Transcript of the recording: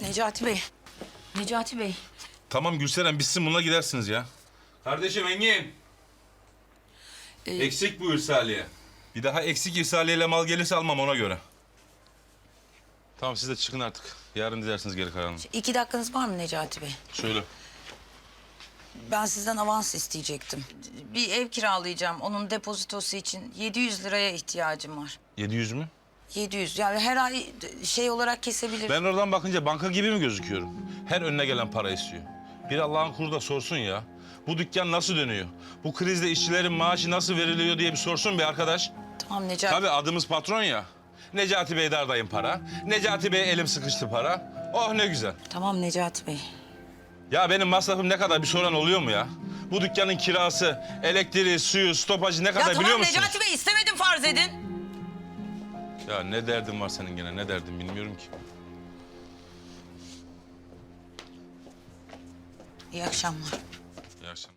Necati Bey. Necati Bey. Tamam Gülseren bitsin bununla gidersiniz ya. Kardeşim Engin. Ee, Eksik bu irsaliye. Bir daha eksik irsaliyeyle mal gelirse almam ona göre. Tamam siz de çıkın artık. Yarın dilersiniz geri kalanını. iki dakikanız var mı Necati Bey? Söyle. Ben sizden avans isteyecektim. Bir ev kiralayacağım. Onun depozitosu için 700 liraya ihtiyacım var. 700 mü? 700. Yani her ay şey olarak kesebilir. Ben oradan bakınca banka gibi mi gözüküyorum? Her önüne gelen para istiyor. Bir Allah'ın kulu da sorsun ya. Bu dükkan nasıl dönüyor? Bu krizde işçilerin maaşı nasıl veriliyor diye bir sorsun bir arkadaş. Tamam Necati. Tabii adımız patron ya. Necati Bey dardayım para. Necati Bey elim sıkıştı para. Oh ne güzel. Tamam Necati Bey. Ya benim masrafım ne kadar bir soran oluyor mu ya? Bu dükkanın kirası, elektriği, suyu, stopajı ne kadar Ya biliyor tamam musunuz? Necati Bey istemedim farz edin. Ya ne derdin var senin gene ne derdin bilmiyorum ki. İyi akşamlar. İyi akşamlar.